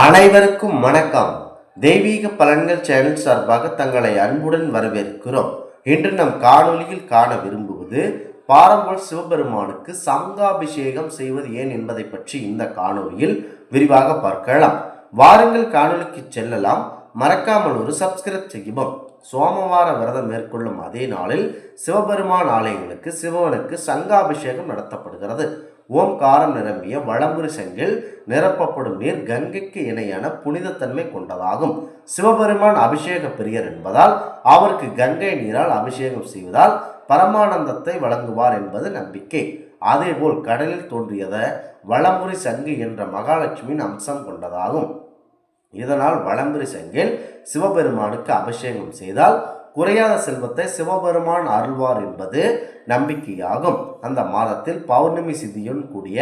அனைவருக்கும் வணக்கம். தெய்வீக பலன்கள் சேனல் சார்பாக தங்களை அன்புடன் வரவேற்கிறோம். இன்று நம் காணொளியில் காண விரும்புவது பாரம்பல் சிவபெருமானுக்கு சங்காபிஷேகம் செய்வது ஏன் என்பதை பற்றி இந்த காணொலியில் விரிவாக பார்க்கலாம். வாருங்கள் காணொலிக்கு செல்லலாம். மறக்காமல் ஒரு சப்ஸ்கிரைப் செய்யவும். சோமவார விரதம் மேற்கொள்ளும் அதே நாளில் சிவபெருமான் ஆலயங்களுக்கு சிவனுக்கு சங்காபிஷேகம் நடத்தப்படுகிறது. ஓம்காரம் நிரம்பிய வளம்புரி செங்கில் நிரப்பப்படும் நீர் கங்கைக்கு இணையான புனிதத்தன்மை கொண்டதாகும். சிவபெருமான் அபிஷேக பிரியர் என்பதால் அவருக்கு கங்கை நீரால் அபிஷேகம் செய்வதால் பரமானந்தத்தை வழங்குவார் என்பது நம்பிக்கை. அதேபோல் கடலில் தோன்றியத வளம்புரி சங்கு என்ற மகாலட்சுமியின் அம்சம் கொண்டதாகும். இதனால் வளம்புரி செங்கில் சிவபெருமானுக்கு அபிஷேகம் செய்தால் குறையாத செல்வத்தை சிவபெருமான் அருள்வார் என்பது நம்பிக்கையாகும். அந்த மாதத்தில் பௌர்ணமி சிதியுடன் கூடிய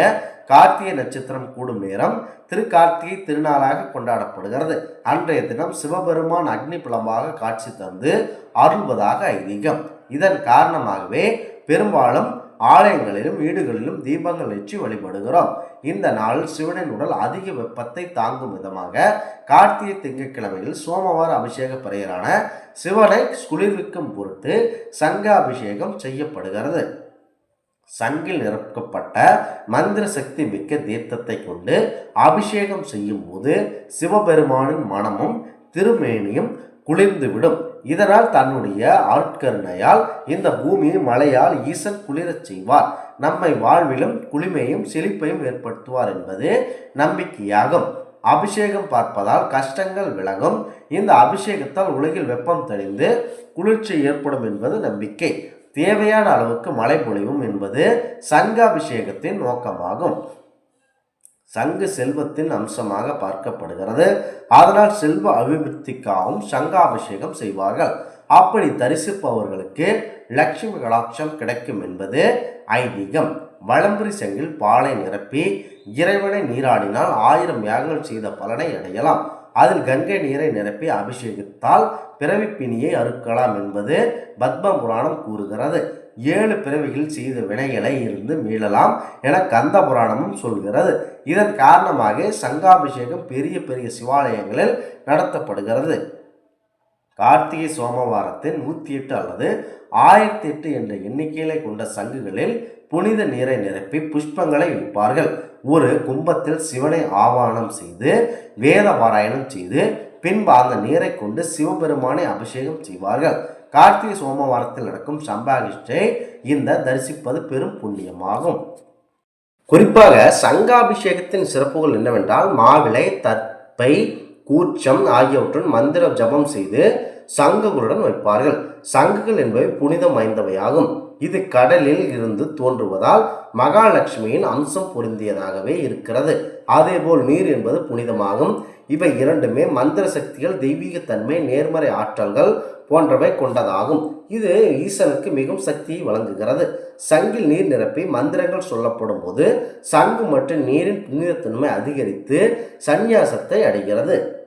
கார்த்திகை நட்சத்திரம் கூடும் நேரம் திருக்கார்த்திகை திருநாளாக கொண்டாடப்படுகிறது. அன்றைய தினம் சிவபெருமான் அக்னி புலமாக காட்சி தந்து அருள்வதாக ஐதீகம். இதன் காரணமாகவே பெரும்பாலும் ஆலயங்களிலும் வீடுகளிலும் தீபங்கள் ஏற்றி வழிபடுகிறோம். இந்த நாளில் சிவனின் உடல் அதிக வெப்பத்தை தாங்கும் விதமாக கார்த்திகை திங்கட்கிழமையில் சோமவார அபிஷேக பிறையரான சிவனை குளிர்விக்கும் பொருட்டு சங்க அபிஷேகம் செய்யப்படுகிறது. சங்கில் நிரப்பப்பட்ட மந்திர சக்தி மிக்க தீர்த்தத்தை கொண்டு அபிஷேகம் செய்யும் போது சிவபெருமானின் மனமும் திருமேனியும் குளிர்ந்துவிடும். இதனால் தன்னுடைய ஆட்கருணையால் இந்த பூமியை மழையால் ஈசன் குளிரச் செய்வார். நம்மை வாழ்விலும் குளிமையும் செழிப்பையும் ஏற்படுத்துவார் என்பது நம்பிக்கையாகும். அபிஷேகம் பார்ப்பதால் கஷ்டங்கள் விலகும். இந்த அபிஷேகத்தால் உலகில் வெப்பம் தெளிந்து குளிர்ச்சி ஏற்படும் என்பது நம்பிக்கை. தேவையான அளவுக்கு மழை பொழிவும் என்பது சங்காபிஷேகத்தின் நோக்கமாகும். சங்கு செல்வத்தின் அம்சமாக பார்க்கப்படுகிறது. அதனால் செல்வ அபிவிருத்திக்காகவும் சங்காபிஷேகம் செய்வார்கள். அப்படி தரிசிப்பவர்களுக்கு லட்சுமி கலாட்சம் கிடைக்கும் என்பது ஐதீகம். வளம்புரி செங்கில் பாலை நிரப்பி இறைவனை நீராடினால் ஆயிரம் யாகங்கள் செய்த பலனை அடையலாம். அதில் கங்கை நீரை நிரப்பி அபிஷேகித்தால் பிறவிப்பினியை அறுக்கலாம் என்பது பத்ம புராணம் கூறுகிறது. ஏழு பிறவிகள் செய்த வினைகளை இருந்து மீளலாம் என கந்த புராணமும் சொல்கிறது. இதன் காரணமாக சங்காபிஷேகம் பெரிய பெரிய சிவாலயங்களில் நடத்தப்படுகிறது. கார்த்திகை சோமவாரத்தின் நூற்றி எட்டு அல்லது ஆயிரத்தி எட்டு என்ற எண்ணிக்கையிலே கொண்ட சங்குகளில் புனித நீரை நிரப்பி புஷ்பங்களை வைப்பார்கள் ஒரு கும்பத்தில் சிவனை ஆவானம் செய்து வேத பாராயணம் செய்து பின்பு அந்த நீரை கொண்டு சிவபெருமானை அபிஷேகம் செய்வார்கள். கார்த்திகை சோமவாரத்தில் நடக்கும் சம்பாகிஷ்டை இந்த தரிசிப்பது பெரும் புண்ணியமாகும். குறிப்பாக சங்காபிஷேகத்தின் சிறப்புகள் என்னவென்றால் மாவிளை தற்பை கூச்சம் ஆகியவற்றுடன் மந்திர ஜபம் செய்து சங்குகளுடன் வைப்பார்கள். சங்குகள் என்பவை புனிதம் வாய்ந்தவையாகும். இது கடலில் இருந்து தோன்றுவதால் மகாலட்சுமியின் அம்சம் பொருந்தியதாகவே இருக்கிறது. அதேபோல் நீர் என்பது புனிதமாகும். இவை இரண்டுமே மந்திர சக்திகள் தெய்வீகத்தன்மை நேர்மறை ஆற்றல்கள் போன்றவை கொண்டதாகும். இது ஈசனுக்கு மிகவும் சக்தியை வழங்குகிறது. சங்கில் நீர் நிரப்பி மந்திரங்கள் சொல்லப்படும் போது சங்கு மற்றும் நீரின் புனிதத்தன்மை அதிகரித்து சந்நியாசத்தை அடைகிறது.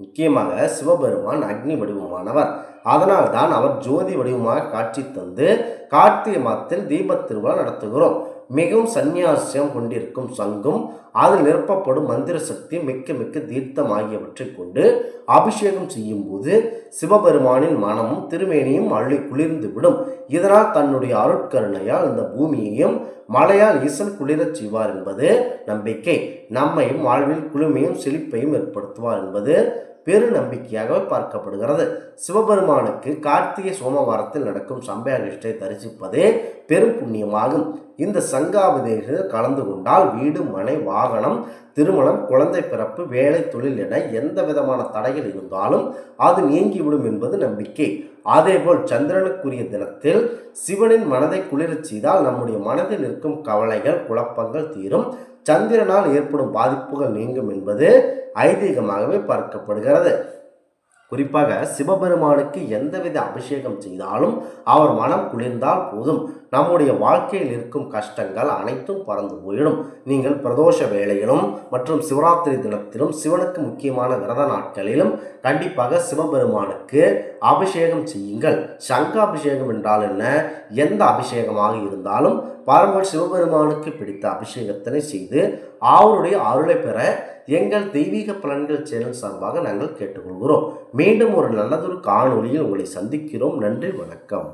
முக்கியமாக சிவபெருமான் அக்னி வடிவமானவர். அதனால் தான் அவர் ஜோதி வடிவமாக காட்சி தந்து கார்த்திகை மாதத்தில் தீபத் திருவிழா நடத்துகிறோம். மிகவும் சந்நியாசியம் கொண்டிருக்கும் சங்கும் அதில் நிரப்பப்படும் மந்திர சக்தி மிக்க மிக்க தீர்த்தம் ஆகியவற்றை கொண்டு அபிஷேகம் செய்யும் போது சிவபெருமானின் மனமும் திருமேனியும் அள்ளி குளிர்ந்து விடும் இதனால் தன்னுடைய அருட்கருணையால் இந்த பூமியையும் மழையால் இசல் குளிரச் செய்வார் என்பது நம்பிக்கை. நம்மையும் வாழ்வில் குளுமையும் செழிப்பையும் ஏற்படுத்துவார் என்பது பெரு நம்பிக்கையாக பார்க்கப்படுகிறது. சிவபெருமானுக்கு கார்த்திகை சோமவாரத்தில் நடக்கும் சம்பயாகிஷ்டை தரிசிப்பதே பெரும் புண்ணியமாகும். இந்த சங்காபிதேகத்தில் கலந்து கொண்டால் வீடு மனை வாகனம் திருமணம் குழந்தை பிறப்பு வேலை தொழில் என எந்த விதமான தடைகள் இருந்தாலும் அது நீங்கிவிடும் என்பது நம்பிக்கை. அதேபோல் சந்திரனுக்குரிய தினத்தில் சிவனின் மனதை குளிரச் செய்தால் நம்முடைய மனதில் இருக்கும் கவலைகள் குழப்பங்கள் தீரும். சந்திரனால் ஏற்படும் பாதிப்புகள் நீங்கும் என்பது ஐதீகமாகவே பார்க்கப்படுகிறது. குறிப்பாக சிவபெருமானுக்கு எந்தவித அபிஷேகம் செய்தாலும் அவர் மனம் குளிர்ந்தால் போதும். நம்முடைய வாழ்க்கையில் இருக்கும் கஷ்டங்கள் அனைத்தும் பறந்து போயிடும். நீங்கள் பிரதோஷ வேளையிலும் மற்றும் சிவராத்திரி தினத்திலும் சிவனுக்கு முக்கியமான விரத நாட்களிலும் கண்டிப்பாக சிவபெருமானுக்கு அபிஷேகம் செய்யுங்கள். சங்காபிஷேகம் என்றால் என்ன? எந்த அபிஷேகமாக இருந்தாலும் பாரம்பரிய சிவபெருமானுக்கு பிடித்த அபிஷேகத்தினை செய்து அவருடைய அருளை பெற எங்கள் தெய்வீக பலன்கள் சேனல் சார்பாக நாங்கள் கேட்டுக்கொள்கிறோம். மீண்டும் ஒரு நல்லதொரு காணொலியில் உங்களை சந்திக்கிறோம். நன்றி வணக்கம்.